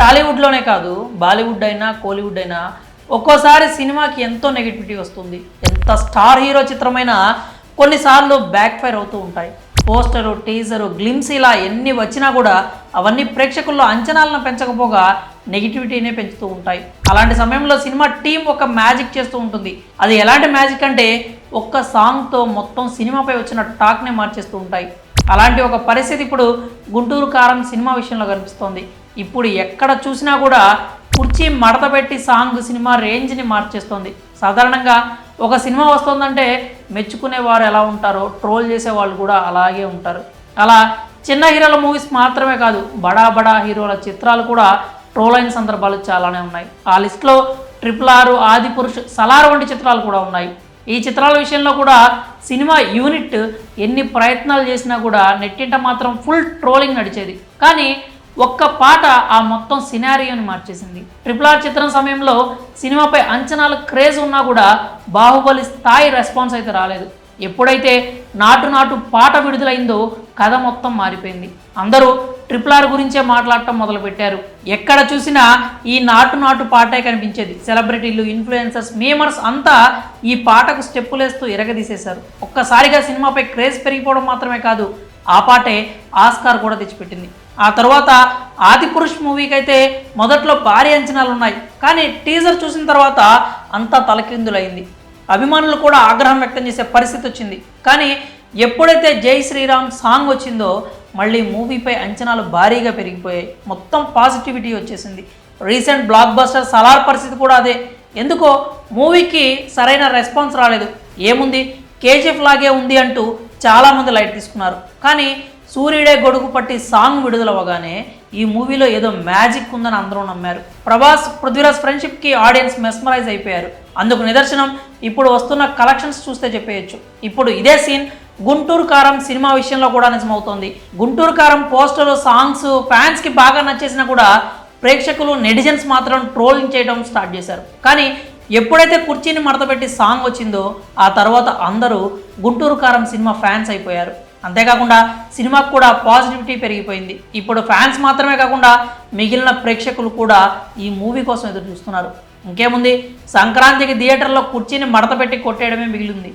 టాలీవుడ్లోనే కాదు బాలీవుడ్ అయినా కోలీవుడ్ అయినా ఒక్కోసారి సినిమాకి ఎంతో నెగిటివిటీ వస్తుంది. ఎంత స్టార్ హీరో చిత్రమైనా కొన్నిసార్లు బ్యాక్ ఫైర్ అవుతూ ఉంటాయి. పోస్టరు టీజరు గ్లిమ్స్ ఇలా ఎన్ని వచ్చినా కూడా అవన్నీ ప్రేక్షకుల్లో అంచనాలను పెంచకపోగా నెగిటివిటీనే పెంచుతూ ఉంటాయి. అలాంటి సమయంలో సినిమా టీం ఒక మ్యాజిక్ చేస్తూ ఉంటుంది. అది ఎలాంటి మ్యాజిక్ అంటే ఒక్క సాంగ్తో మొత్తం సినిమాపై వచ్చిన టాక్నే మార్చేస్తూ ఉంటాయి. అలాంటి ఒక పరిస్థితి ఇప్పుడు గుంటూరు కారం సినిమా విషయంలో కనిపిస్తోంది. ఇప్పుడు ఎక్కడ చూసినా కూడా కుర్చీ మడత పెట్టి సాంగ్ సినిమా రేంజ్ని మార్చేస్తుంది. సాధారణంగా ఒక సినిమా వస్తుందంటే మెచ్చుకునే వారు ఎలా ఉంటారో ట్రోల్ చేసే వాళ్ళు కూడా అలాగే ఉంటారు. అలా చిన్న హీరోల మూవీస్ మాత్రమే కాదు బడా బడా హీరోల చిత్రాలు కూడా ట్రోల్ అయిన సందర్భాలు చాలానే ఉన్నాయి. ఆ లిస్ట్లో ట్రిపుల్ ఆరు ఆది పురుష్ సలార్ వంటి చిత్రాలు కూడా ఉన్నాయి. ఈ చిత్రాల విషయంలో కూడా సినిమా యూనిట్ ఎన్ని ప్రయత్నాలు చేసినా కూడా నెట్టింట మాత్రం ఫుల్ ట్రోలింగ్ నడిచేది. కానీ ఒక్క పాట ఆ మొత్తం సినారియోని మార్చేసింది. ట్రిపుల్ ఆర్ చిత్రం సమయంలో సినిమాపై అంచనాలు క్రేజ్ ఉన్నా కూడా బాహుబలి స్థాయి రెస్పాన్స్ అయితే రాలేదు. ఎప్పుడైతే నాటు నాటు పాట విడుదలైందో కథ మొత్తం మారిపోయింది. అందరూ ట్రిపుల్ ఆర్ గురించే మాట్లాడటం మొదలుపెట్టారు. ఎక్కడ చూసినా ఈ నాటు నాటు పాటే కనిపించేది. సెలబ్రిటీలు ఇన్ఫ్లుయెన్సర్స్ మేమర్స్ అంతా ఈ పాటకు స్టెప్పులేస్తూ ఎరగదీసేశారు ఒక్కసారిగా సినిమాపై క్రేజ్ పెరిగిపోవడం మాత్రమే కాదు ఆ పాటే ఆస్కార్ కూడా తెచ్చిపెట్టింది. ఆ తర్వాత ఆది పురుష్ మూవీకి అయితే మొదట్లో భారీ అంచనాలు ఉన్నాయి కానీ టీజర్ చూసిన తర్వాత అంతా తలకిందులైంది. అభిమానులు కూడా ఆగ్రహం వ్యక్తం చేసే పరిస్థితి వచ్చింది. కానీ ఎప్పుడైతే జై శ్రీరామ్ సాంగ్ వచ్చిందో మళ్ళీ మూవీపై అంచనాలు భారీగా పెరిగిపోయాయి. మొత్తం పాజిటివిటీ వచ్చేసింది. రీసెంట్ బ్లాక్ బస్టర్ సలార్ పరిస్థితి కూడా అదే. ఎందుకో మూవీకి సరైన రెస్పాన్స్ రాలేదు. ఏముంది? కేజీఎఫ్ లాగే ఉంది అంటూ చాలామంది లైట్ తీసుకున్నారు. కానీ సూర్యుడే గొడుగు పట్టి సాంగ్ విడుదలవ్వగానే ఈ మూవీలో ఏదో మ్యాజిక్ ఉందని అందరూ నమ్మారు. ప్రభాస్ పృథ్వీరాజ్ ఫ్రెండ్షిప్కి ఆడియన్స్ మెస్మరైజ్ అయిపోయారు. అందుకు నిదర్శనం ఇప్పుడు వస్తున్న కలెక్షన్స్ చూస్తే చెప్పేయచ్చు. ఇప్పుడు ఇదే సీన్ గుంటూరు కారం సినిమా విషయంలో కూడా నిజమవుతోంది. గుంటూరు కారం పోస్టర్ సాంగ్స్ ఫ్యాన్స్కి బాగా నచ్చేసినా కూడా ప్రేక్షకులు నెటిజన్స్ మాత్రం ట్రోలింగ్ చేయడం స్టార్ట్ చేశారు. కానీ ఎప్పుడైతే కుర్చీని మడతపెట్టి సాంగ్ వచ్చిందో ఆ తర్వాత అందరూ గుంటూరు కారం సినిమా ఫ్యాన్స్ అయిపోయారు. అంతేకాకుండా సినిమాకు కూడా పాజిటివిటీ పెరిగిపోయింది. ఇప్పుడు ఫ్యాన్స్ మాత్రమే కాకుండా మిగిలిన ప్రేక్షకులు కూడా ఈ మూవీ కోసం ఎదురు చూస్తున్నారు. ఇంకేముంది? సంక్రాంతికి థియేటర్లో కుర్చీని మడతపెట్టి కొట్టేయడమే మిగిలింది.